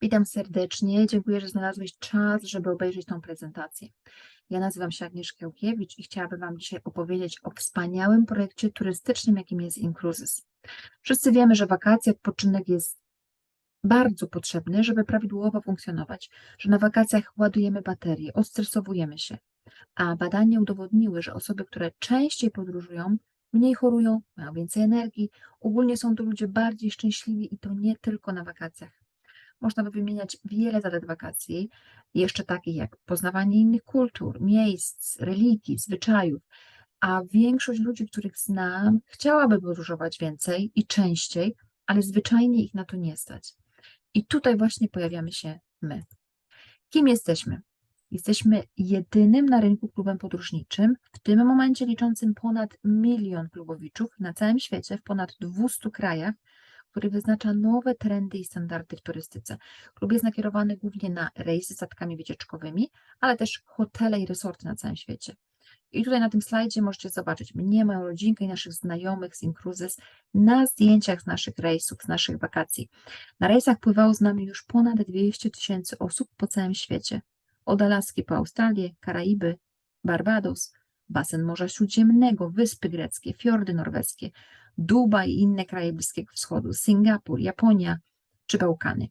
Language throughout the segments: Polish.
Witam serdecznie. Dziękuję, że znalazłeś czas, żeby obejrzeć tą prezentację. Ja nazywam się Agnieszka Łukiewicz i chciałabym Wam dzisiaj opowiedzieć o wspaniałym projekcie turystycznym, jakim jest Incruises. Wszyscy wiemy, że wakacje, odpoczynek jest bardzo potrzebny, żeby prawidłowo funkcjonować, że na wakacjach ładujemy baterie, odstresowujemy się, a badania udowodniły, że osoby, które częściej podróżują, mniej chorują, mają więcej energii, ogólnie są to ludzie bardziej szczęśliwi i to nie tylko na wakacjach. Można by wymieniać wiele zalet wakacji, jeszcze takich jak poznawanie innych kultur, miejsc, religii, zwyczajów, a większość ludzi, których znam, chciałaby podróżować więcej i częściej, ale zwyczajnie ich na to nie stać. I tutaj właśnie pojawiamy się my. Kim jesteśmy? Jesteśmy jedynym na rynku klubem podróżniczym, w tym momencie liczącym ponad milion klubowiczów na całym świecie, w ponad 200 krajach, który wyznacza nowe trendy i standardy w turystyce. Klub jest nakierowany głównie na rejsy statkami wycieczkowymi, ale też hotele i resorty na całym świecie. I tutaj na tym slajdzie możecie zobaczyć mnie, moją rodzinkę i naszych znajomych z Incruises na zdjęciach z naszych rejsów, z naszych wakacji. Na rejsach pływało z nami już ponad 200 tysięcy osób po całym świecie. Od Alaski po Australię, Karaiby, Barbados, basen Morza Śródziemnego, Wyspy Greckie, fiordy norweskie, Dubaj i inne kraje Bliskiego Wschodu, Singapur, Japonia czy Bałkany.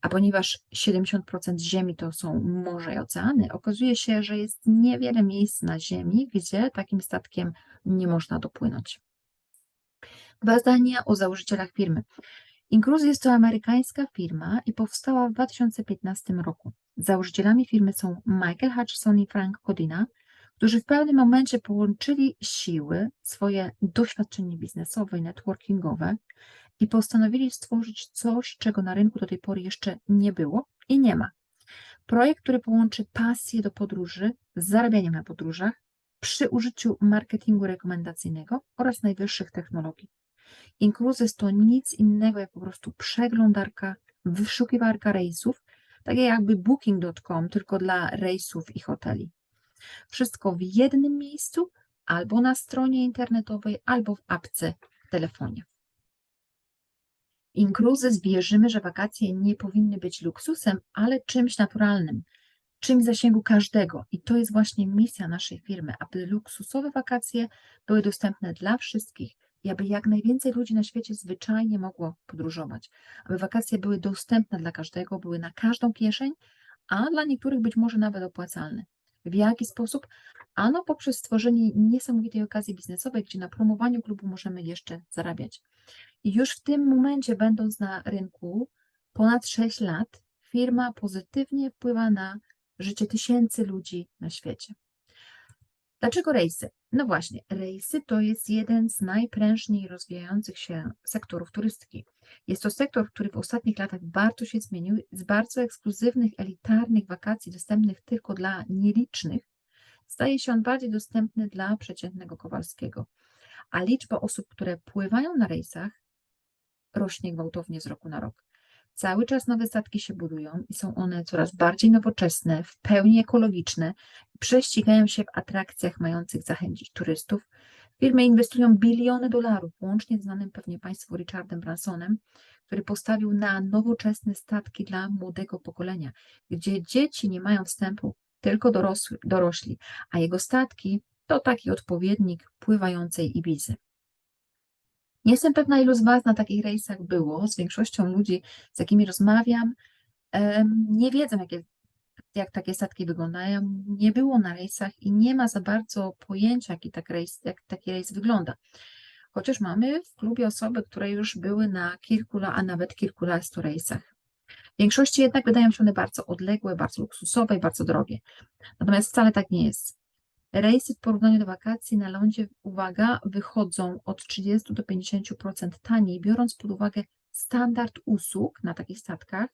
A ponieważ 70% Ziemi to są morza i oceany, okazuje się, że jest niewiele miejsc na Ziemi, gdzie takim statkiem nie można dopłynąć. Dwa zdania o założycielach firmy. Incruise jest to amerykańska firma i powstała w 2015 roku. Założycielami firmy są Michael Hutchison i Frank Codina, którzy w pewnym momencie połączyli siły, swoje doświadczenie biznesowe i networkingowe i postanowili stworzyć coś, czego na rynku do tej pory jeszcze nie było i nie ma. Projekt, który połączy pasję do podróży z zarabianiem na podróżach przy użyciu marketingu rekomendacyjnego oraz najwyższych technologii. Incruises to nic innego jak po prostu przeglądarka, wyszukiwarka rejsów, takie jakby booking.com, tylko dla rejsów i hoteli. Wszystko w jednym miejscu, albo na stronie internetowej, albo w apce w telefonie. Incruises wierzymy, że wakacje nie powinny być luksusem, ale czymś naturalnym, czymś zasięgu każdego. I to jest właśnie misja naszej firmy, aby luksusowe wakacje były dostępne dla wszystkich i aby jak najwięcej ludzi na świecie zwyczajnie mogło podróżować. Aby wakacje były dostępne dla każdego, były na każdą kieszeń, a dla niektórych być może nawet opłacalne. W jaki sposób? Ano poprzez stworzenie niesamowitej okazji biznesowej, gdzie na promowaniu klubu możemy jeszcze zarabiać. I już w tym momencie, będąc na rynku ponad 6 lat, firma pozytywnie wpływa na życie tysięcy ludzi na świecie. Dlaczego rejsy? No właśnie, rejsy to jest jeden z najprężniej rozwijających się sektorów turystyki. Jest to sektor, który w ostatnich latach bardzo się zmienił, z bardzo ekskluzywnych, elitarnych wakacji dostępnych tylko dla nielicznych, staje się on bardziej dostępny dla przeciętnego Kowalskiego. A liczba osób, które pływają na rejsach, rośnie gwałtownie z roku na rok. Cały czas nowe statki się budują i są one coraz bardziej nowoczesne, w pełni ekologiczne, prześcigają się w atrakcjach mających zachęcić turystów. Firmy inwestują biliony dolarów, łącznie znanym pewnie Państwu Richardem Bransonem, który postawił na nowoczesne statki dla młodego pokolenia, gdzie dzieci nie mają wstępu, tylko dorosły, dorośli, a jego statki to taki odpowiednik pływającej Ibizy. Nie jestem pewna, ilu z Was na takich rejsach było. Z większością ludzi, z jakimi rozmawiam, nie wiedzą, jak takie statki wyglądają. Nie było na rejsach i nie ma za bardzo pojęcia, jaki tak rejs, jak taki rejs wygląda. Chociaż mamy w klubie osoby, które już były na kilku, a nawet kilkunastu rejsach. W większości jednak wydają się one bardzo odległe, bardzo luksusowe i bardzo drogie. Natomiast wcale tak nie jest. Rejsy w porównaniu do wakacji na lądzie, uwaga, wychodzą od 30 do 50% taniej, biorąc pod uwagę standard usług na takich statkach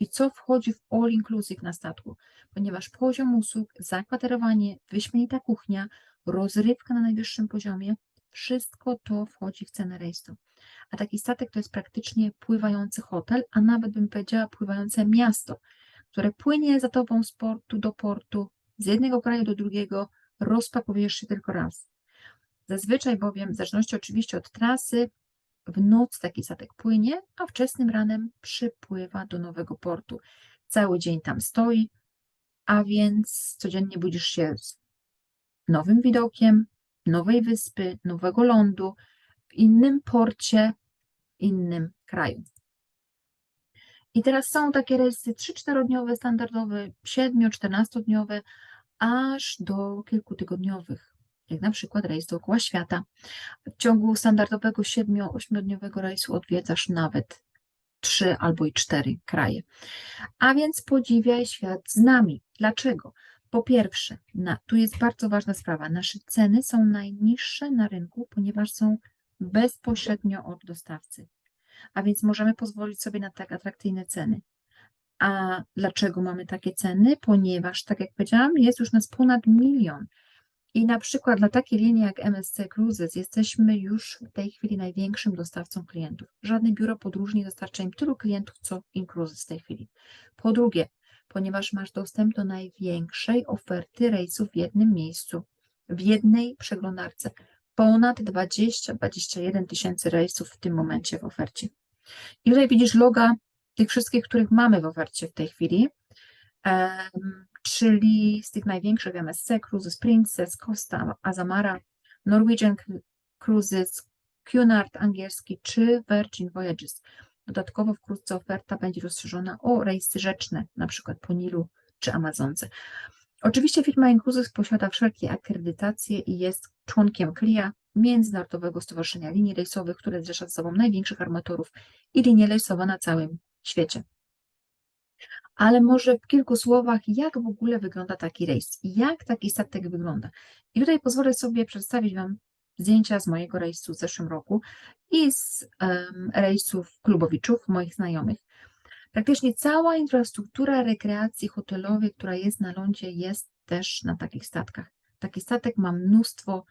i co wchodzi w all inclusive na statku, ponieważ poziom usług, zakwaterowanie, wyśmienita kuchnia, rozrywka na najwyższym poziomie, wszystko to wchodzi w cenę rejsu. A taki statek to jest praktycznie pływający hotel, a nawet bym powiedziała pływające miasto, które płynie za tobą z portu do portu, z jednego kraju do drugiego, rozpakowujesz się tylko raz. Zazwyczaj bowiem, w zależności oczywiście od trasy, W nocy taki statek płynie, a wczesnym ranem przypływa do nowego portu. Cały dzień tam stoi, a więc codziennie budzisz się z nowym widokiem, nowej wyspy, nowego lądu, w innym porcie, innym kraju. I teraz są takie rejsy 3-4-dniowe, standardowe, 7-14-dniowe, aż do kilkutygodniowych, jak na przykład rejs dookoła świata. W ciągu standardowego 7-8-dniowego rejsu odwiedzasz nawet 3 albo i 4 kraje. A więc podziwiaj świat z nami. Dlaczego? Po pierwsze, na, tu jest bardzo ważna sprawa. Nasze ceny są najniższe na rynku, ponieważ są bezpośrednio od dostawcy. A więc możemy pozwolić sobie na tak atrakcyjne ceny. A dlaczego mamy takie ceny? Ponieważ, tak jak powiedziałam, jest już nas ponad milion. I na przykład dla takiej linii jak MSC Cruises jesteśmy już w tej chwili największym dostawcą klientów. Żadne biuro podróży nie dostarcza im tylu klientów, co Incruises w tej chwili. Po drugie, ponieważ masz dostęp do największej oferty rejsów w jednym miejscu, w jednej przeglądarce. Ponad 20-21 tysięcy rejsów w tym momencie w ofercie. I tutaj widzisz loga tych wszystkich, których mamy w ofercie w tej chwili, czyli z tych największych MSC, Cruises Princess, Costa, Azamara, Norwegian Cruises, Cunard angielski czy Virgin Voyages. Dodatkowo wkrótce oferta będzie rozszerzona o rejsy rzeczne, przykład po Nilu czy Amazonce. Oczywiście firma Incruises posiada wszelkie akredytacje i jest członkiem CLIA, Międzynarodowego Stowarzyszenia Linii Rejsowych, które zrzesza ze sobą największych armatorów i linie rejsowe na całym świecie. Ale może w kilku słowach, jak w ogóle wygląda taki rejs? Jak taki statek wygląda? I tutaj pozwolę sobie przedstawić Wam zdjęcia z mojego rejsu w zeszłym roku i z um, rejsów klubowiczów, moich znajomych. Praktycznie cała infrastruktura rekreacji hotelowej, która jest na lądzie, jest też na takich statkach. Taki statek ma mnóstwo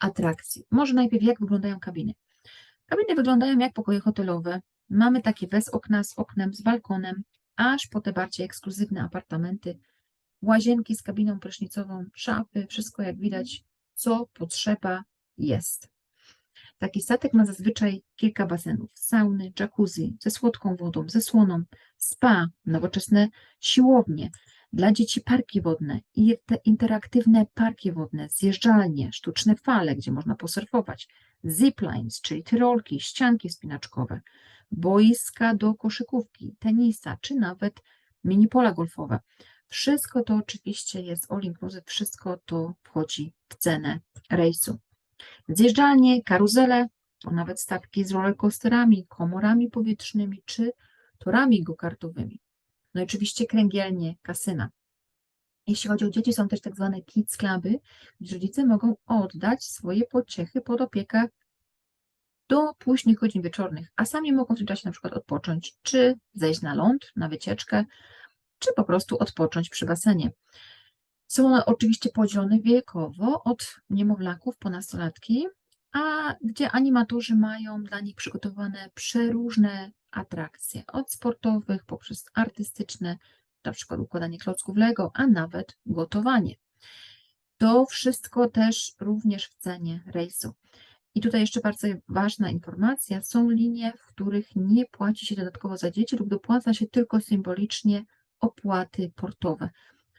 atrakcji. Może najpierw, jak wyglądają kabiny. Kabiny wyglądają jak pokoje hotelowe. Mamy takie bez okna, z oknem, z balkonem, aż po te bardziej ekskluzywne apartamenty, łazienki z kabiną prysznicową, szafy, wszystko jak widać, co potrzeba jest. Taki statek ma zazwyczaj kilka basenów, sauny, jacuzzi ze słodką wodą, ze słoną, spa, nowoczesne siłownie, dla dzieci parki wodne i te interaktywne parki wodne, zjeżdżalnie, sztuczne fale, gdzie można posurfować, ziplines, czyli tyrolki, ścianki spinaczkowe, boiska do koszykówki, tenisa, czy nawet mini pola golfowe. Wszystko to oczywiście jest all inclusive, wszystko to wchodzi w cenę rejsu. Zjeżdżalnie, karuzele, to nawet statki z rollercoasterami, komorami powietrznymi czy torami go-kartowymi. No i oczywiście kręgielnie, kasyna. Jeśli chodzi o dzieci, są też tak zwane kids cluby, gdzie rodzice mogą oddać swoje pociechy pod opiekę do późnych godzin wieczornych, a sami mogą w tym czasie na przykład odpocząć, czy zejść na ląd, na wycieczkę, czy po prostu odpocząć przy basenie. Są one oczywiście podzielone wiekowo od niemowlaków po nastolatki, a gdzie animatorzy mają dla nich przygotowane przeróżne atrakcje, od sportowych poprzez artystyczne, na przykład układanie klocków Lego, a nawet gotowanie. To wszystko też również w cenie rejsu. I tutaj jeszcze bardzo ważna informacja, są linie, w których nie płaci się dodatkowo za dzieci lub dopłaca się tylko symbolicznie opłaty portowe.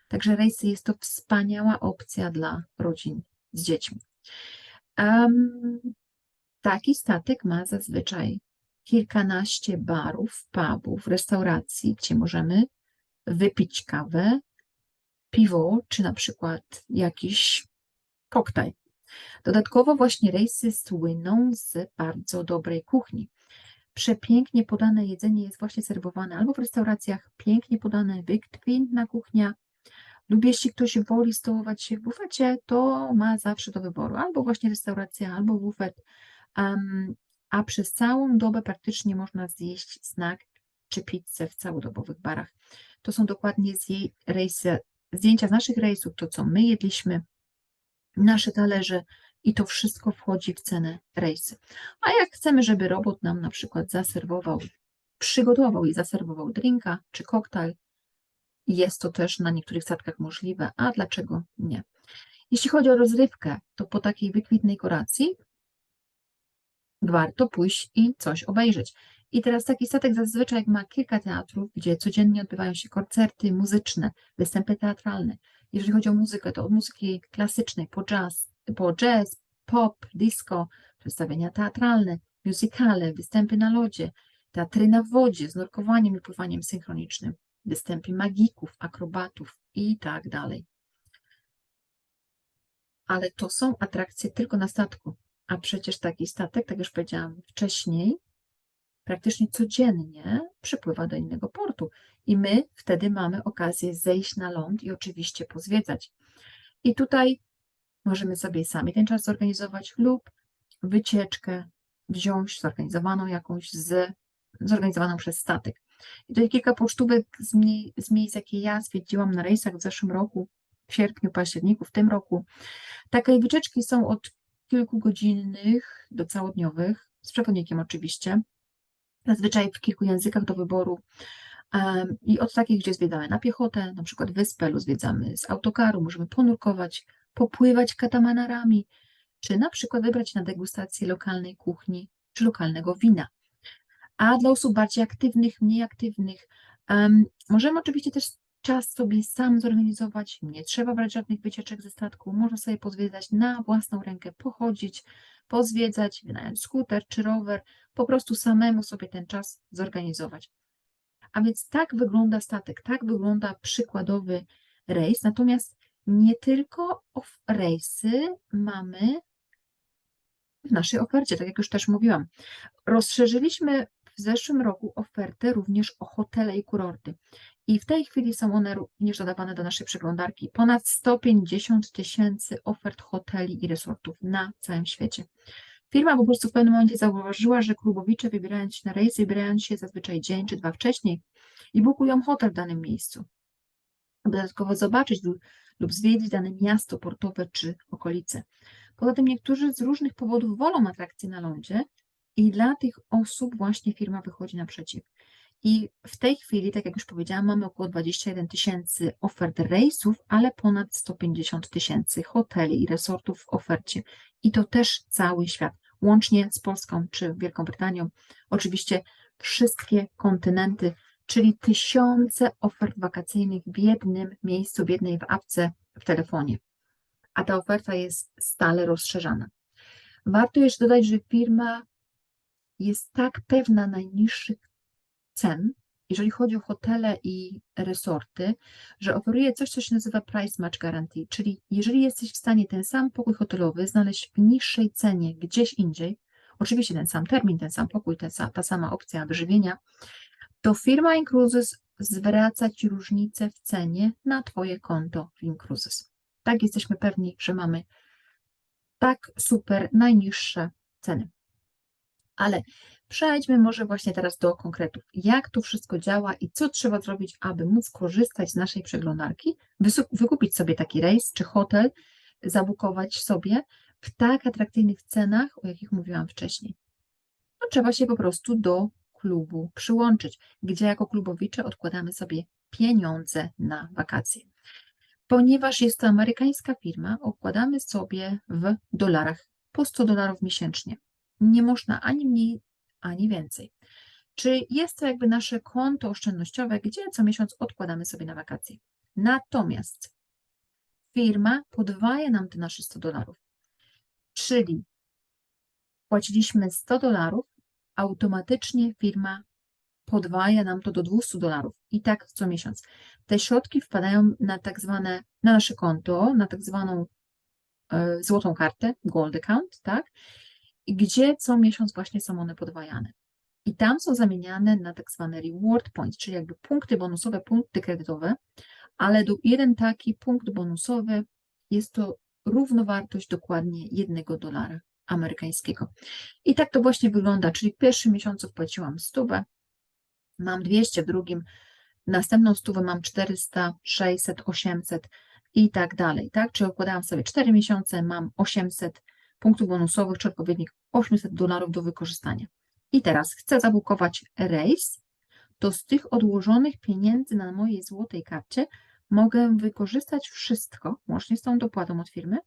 Także rejsy jest to wspaniała opcja dla rodzin z dziećmi. Um, taki statek ma zazwyczaj kilkanaście barów, pubów, restauracji, gdzie możemy wypić kawę, piwo, czy na przykład jakiś koktajl. Dodatkowo właśnie rejsy słyną z bardzo dobrej kuchni. Przepięknie podane jedzenie jest właśnie serwowane albo w restauracjach, pięknie podane, wykwintna kuchnia, lub jeśli ktoś woli stołować się w bufecie, to ma zawsze do wyboru albo właśnie restauracja, albo bufet, um, a przez całą dobę praktycznie można zjeść znak czy pizzę w całodobowych barach. To są dokładnie z jej rejsy, zdjęcia z naszych rejsów, to co my jedliśmy, nasze talerze i to wszystko wchodzi w cenę rejsy. A jak chcemy, żeby robot nam na przykład zaserwował, przygotował i zaserwował drinka czy koktajl, jest to też na niektórych statkach możliwe, a dlaczego nie? Jeśli chodzi o rozrywkę, to po takiej wykwitnej kolacji warto pójść i coś obejrzeć. I teraz taki statek zazwyczaj ma kilka teatrów, gdzie codziennie odbywają się koncerty muzyczne, występy teatralne. Jeżeli chodzi o muzykę, to od muzyki klasycznej po jazz, po jazz, pop, disco, przedstawienia teatralne, musicale, występy na lodzie, teatry na wodzie z nurkowaniem i pływaniem synchronicznym, występy magików, akrobatów i tak dalej. Ale to są atrakcje tylko na statku, a przecież taki statek, tak już powiedziałam wcześniej, praktycznie codziennie przypływa do innego portu i my wtedy mamy okazję zejść na ląd i oczywiście pozwiedzać. I tutaj możemy sobie sami ten czas zorganizować lub wycieczkę wziąć zorganizowaną jakąś z, zorganizowaną przez statek. I tutaj kilka pocztówek z, mniej, z miejsc, jakie ja zwiedziłam na rejsach w zeszłym roku, w sierpniu, październiku, w tym roku. Takie wycieczki są od kilkugodzinnych do całodniowych, z przewodnikiem oczywiście, zazwyczaj w kilku językach do wyboru. I od takich, gdzie zwiedzamy na piechotę, na przykład wyspę, lub zwiedzamy z autokaru, możemy ponurkować, popływać katamanarami, czy na przykład wybrać na degustację lokalnej kuchni czy lokalnego wina. A dla osób bardziej aktywnych, mniej aktywnych, um, możemy oczywiście też czas sobie sam zorganizować, nie trzeba brać żadnych wycieczek ze statku, można sobie pozwiedzać na własną rękę, pochodzić, pozwiedzać, wynająć skuter czy rower, po prostu samemu sobie ten czas zorganizować. A więc tak wygląda statek, tak wygląda przykładowy rejs, natomiast nie tylko rejsy mamy w naszej ofercie, tak jak już też mówiłam. Rozszerzyliśmy w zeszłym roku ofertę również o hotele i kurorty. I w tej chwili są one również dodawane do naszej przeglądarki. Ponad 150 tysięcy ofert hoteli i resortów na całym świecie. Firma po prostu w pewnym momencie zauważyła, że klubowicze wybierając się na rejs, wybierają się zazwyczaj dzień czy dwa wcześniej i bukują hotel w danym miejscu. Dodatkowo zobaczyć lub zwiedzić dane miasto portowe czy okolice. Poza tym niektórzy z różnych powodów wolą atrakcje na lądzie i dla tych osób właśnie firma wychodzi naprzeciw. I w tej chwili, tak jak już powiedziałam, mamy około 21 tysięcy ofert rejsów, ale ponad 150 tysięcy hoteli i resortów w ofercie. I to też cały świat, łącznie z Polską czy Wielką Brytanią. Oczywiście wszystkie kontynenty, czyli tysiące ofert wakacyjnych w jednym miejscu, w jednej w apce w telefonie. A ta oferta jest stale rozszerzana. Warto jeszcze dodać, że firma jest tak pewna najniższych cen, jeżeli chodzi o hotele i resorty, że oferuje coś, co się nazywa Price Match Guarantee, czyli jeżeli jesteś w stanie ten sam pokój hotelowy znaleźć w niższej cenie gdzieś indziej, oczywiście ten sam termin, ten sam pokój, ta sama opcja wyżywienia, to firma Incruises zwraca Ci różnicę w cenie na Twoje konto w Incruises. Tak jesteśmy pewni, że mamy tak super najniższe ceny. Ale Przejdźmy może właśnie teraz do konkretów. Jak to wszystko działa i co trzeba zrobić, aby móc korzystać z naszej przeglądarki, wykupić sobie taki rejs czy hotel, zabukować sobie w tak atrakcyjnych cenach, o jakich mówiłam wcześniej. No, trzeba się po prostu do klubu przyłączyć, gdzie jako klubowicze odkładamy sobie pieniądze na wakacje. Ponieważ jest to amerykańska firma, odkładamy sobie w dolarach po 100 dolarów miesięcznie. Nie można ani mniej, ani więcej. Czy jest to jakby nasze konto oszczędnościowe, gdzie co miesiąc odkładamy sobie na wakacje. Natomiast firma podwaja nam te nasze 100 dolarów. Czyli płaciliśmy 100 dolarów, automatycznie firma podwaja nam to do 200 dolarów i tak co miesiąc. Te środki wpadają na tak zwane, na nasze konto, na tak zwaną e, złotą kartę, gold account, tak? Gdzie co miesiąc właśnie są one podwajane. I tam są zamieniane na tak zwane reward points, czyli jakby punkty bonusowe, punkty kredytowe, ale do, jeden taki punkt bonusowy jest to równowartość dokładnie jednego dolara amerykańskiego. I tak to właśnie wygląda, czyli w pierwszym miesiącu wpłaciłam stówę, mam 200, w drugim następną stówę mam 400, 600, 800 i tak dalej, tak? Czyli układałam sobie 4 miesiące, mam 800, punktów bonusowych, czy odpowiednik 800 dolarów do wykorzystania. I teraz chcę zabukować rejs, to z tych odłożonych pieniędzy na mojej złotej karcie mogę wykorzystać wszystko, łącznie z tą dopłatą od firmy.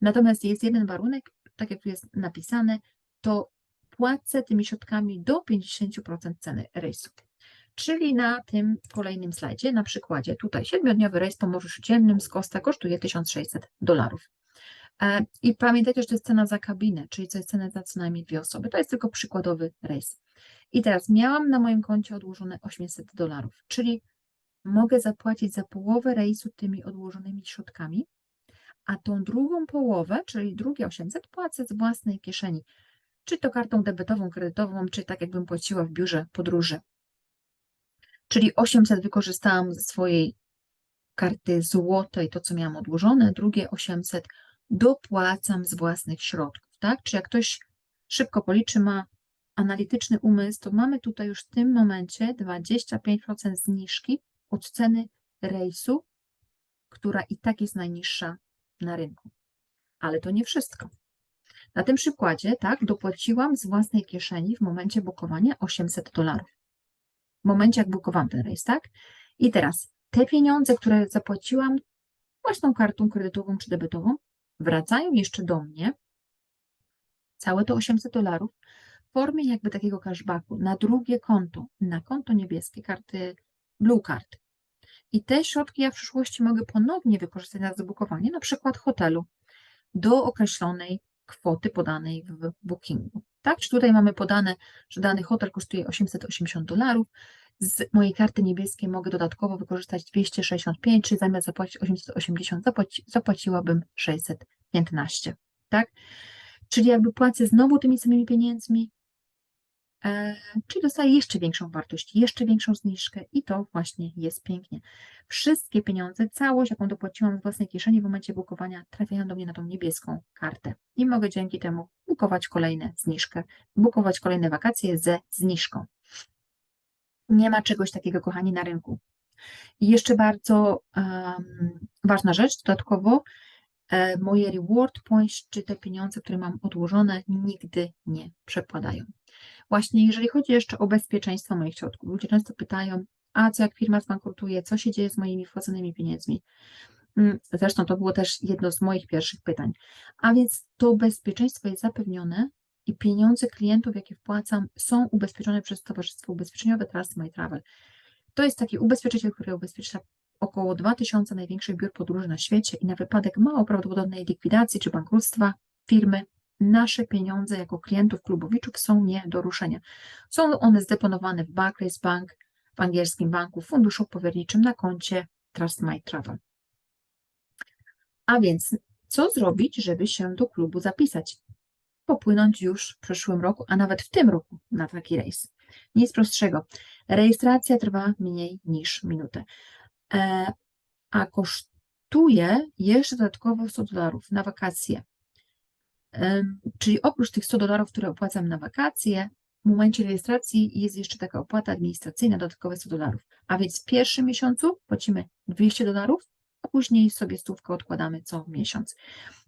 Natomiast jest jeden warunek, tak jak tu jest napisane, to płacę tymi środkami do 50% ceny rejsu. Czyli na tym kolejnym slajdzie, na przykładzie tutaj siedmiodniowy rejs po Morzu Śródziemnym z Costa kosztuje 1600 dolarów. E, I pamiętajcie, że to jest cena za kabinę, czyli to jest cena za co najmniej dwie osoby. To jest tylko przykładowy rejs. I teraz miałam na moim koncie odłożone 800 dolarów, czyli mogę zapłacić za połowę rejsu tymi odłożonymi środkami, a tą drugą połowę, czyli drugie 800, płacę z własnej kieszeni, czy to kartą debetową, kredytową, czy tak jakbym płaciła w biurze podróży. Czyli 800 wykorzystałam ze swojej karty złotej, to co miałam odłożone, drugie 800 dopłacam z własnych środków, tak? Czy jak ktoś szybko policzy, ma analityczny umysł, to mamy tutaj już w tym momencie 25% zniżki od ceny rejsu, która i tak jest najniższa na rynku. Ale to nie wszystko. Na tym przykładzie, tak, dopłaciłam z własnej kieszeni w momencie bukowania 800 dolarów. W momencie, jak bukowałam ten rejs, tak? I teraz te pieniądze, które zapłaciłam własną kartą kredytową czy debetową, wracają jeszcze do mnie, całe to 800 dolarów, w formie jakby takiego cashbacku na drugie konto, na konto niebieskie, karty Blue Card. I te środki ja w przyszłości mogę ponownie wykorzystać na zabukowanie, na przykład hotelu, do określonej kwoty podanej w bookingu. Tak, czy tutaj mamy podane, że dany hotel kosztuje 880 dolarów, z mojej karty niebieskiej mogę dodatkowo wykorzystać 265, czy zamiast zapłacić 880, zapłaci, zapłaciłabym 615, tak? Czyli jakby płacę znowu tymi samymi pieniędzmi, czyli dostaję jeszcze większą wartość, jeszcze większą zniżkę i to właśnie jest pięknie. Wszystkie pieniądze, całość, jaką dopłaciłam z własnej kieszeni w momencie bukowania, trafiają do mnie na tą niebieską kartę i mogę dzięki temu bukować kolejne zniżkę, bukować kolejne wakacje ze zniżką. Nie ma czegoś takiego, kochani, na rynku. I jeszcze bardzo um, ważna rzecz, dodatkowo e, moje reward points, czy te pieniądze, które mam odłożone, nigdy nie przepadają. Właśnie jeżeli chodzi jeszcze o bezpieczeństwo moich środków, ludzie często pytają, a co jak firma zbankrutuje, co się dzieje z moimi wpłaconymi pieniędzmi? Mm, Zresztą to było też jedno z moich pierwszych pytań. A więc to bezpieczeństwo jest zapewnione i pieniądze klientów, jakie wpłacam, są ubezpieczone przez Towarzystwo Ubezpieczeniowe Trust My Travel. To jest taki ubezpieczyciel, który ubezpiecza około 2000 największych biur podróży na świecie i na wypadek mało prawdopodobnej likwidacji czy bankructwa firmy, nasze pieniądze jako klientów klubowiczów są nie do ruszenia. Są one zdeponowane w Barclays Bank, w angielskim banku, w funduszu powierniczym na koncie Trust My Travel. A więc, co zrobić, żeby się do klubu zapisać? popłynąć już w przyszłym roku, a nawet w tym roku na taki rejs. Nic prostszego. Rejestracja trwa mniej niż minutę, e, a kosztuje jeszcze dodatkowo 100 dolarów na wakacje. Czyli oprócz tych 100 dolarów, które opłacam na wakacje, w momencie rejestracji jest jeszcze taka opłata administracyjna, dodatkowe 100 dolarów. A więc w pierwszym miesiącu płacimy 200 dolarów, później sobie stówkę odkładamy co miesiąc.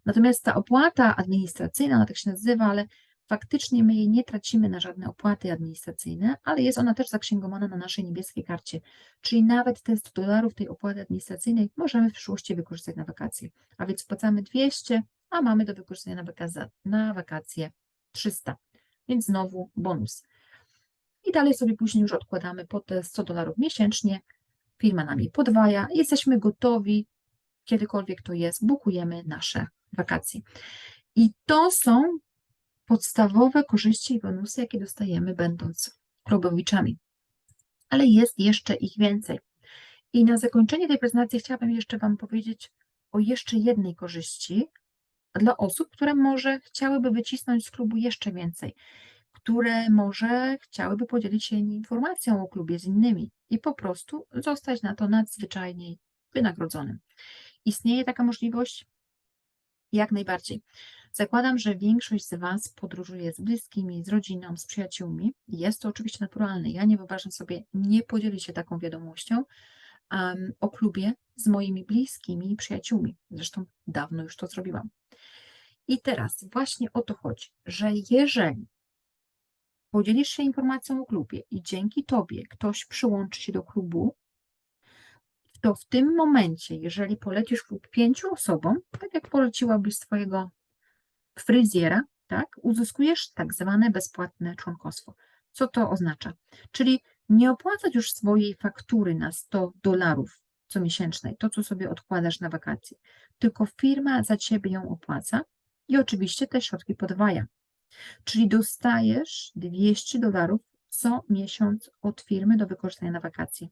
Natomiast ta opłata administracyjna, ona tak się nazywa, ale faktycznie my jej nie tracimy na żadne opłaty administracyjne, ale jest ona też zaksięgowana na naszej niebieskiej karcie. Czyli nawet te 100 dolarów tej opłaty administracyjnej możemy w przyszłości wykorzystać na wakacje. A więc wpłacamy 200, a mamy do wykorzystania na wakacje, na wakacje 300. Więc znowu bonus. I dalej sobie później już odkładamy po te 100 dolarów miesięcznie. Firma nam je podwaja. Jesteśmy gotowi, kiedykolwiek to jest, bukujemy nasze wakacje. I to są podstawowe korzyści i bonusy, jakie dostajemy, będąc klubowiczami. Ale jest jeszcze ich więcej. I na zakończenie tej prezentacji chciałabym jeszcze Wam powiedzieć o jeszcze jednej korzyści dla osób, które może chciałyby wycisnąć z klubu jeszcze więcej, które może chciałyby podzielić się informacją o klubie z innymi i po prostu zostać na to nadzwyczajnie wynagrodzonym. Istnieje taka możliwość? Jak najbardziej. Zakładam, że większość z Was podróżuje z bliskimi, z rodziną, z przyjaciółmi. Jest to oczywiście naturalne. Ja nie wyobrażam sobie nie podzielić się taką wiadomością um, o klubie z moimi bliskimi i przyjaciółmi. Zresztą dawno już to zrobiłam. I teraz właśnie o to chodzi, że jeżeli podzielisz się informacją o klubie i dzięki Tobie ktoś przyłączy się do klubu, to w tym momencie, jeżeli polecisz klub pięciu osobom, tak jak poleciłabyś swojego fryzjera, tak, uzyskujesz tak zwane bezpłatne członkostwo. Co to oznacza? Czyli nie opłacać już swojej faktury na 100 dolarów comiesięcznej, to co sobie odkładasz na wakacje, tylko firma za ciebie ją opłaca i oczywiście te środki podwaja. Czyli dostajesz 200 dolarów co miesiąc od firmy do wykorzystania na wakacje.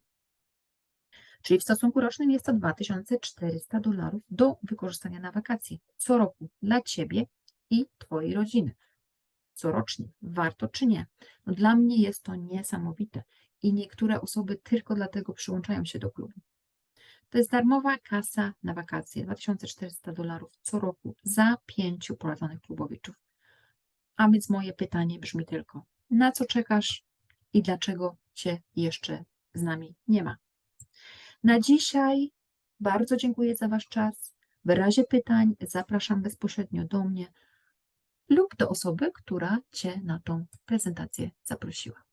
Czyli w stosunku rocznym jest to 2400 dolarów do wykorzystania na wakacje co roku dla ciebie i twojej rodziny. Corocznie. Warto czy nie? No dla mnie jest to niesamowite i niektóre osoby tylko dlatego przyłączają się do klubu. To jest darmowa kasa na wakacje 2400 dolarów co roku za pięciu prowadzonych klubowiczów. A więc moje pytanie brzmi tylko: na co czekasz i dlaczego cię jeszcze z nami nie ma? Na dzisiaj bardzo dziękuję za Wasz czas. W razie pytań zapraszam bezpośrednio do mnie lub do osoby, która Cię na tą prezentację zaprosiła.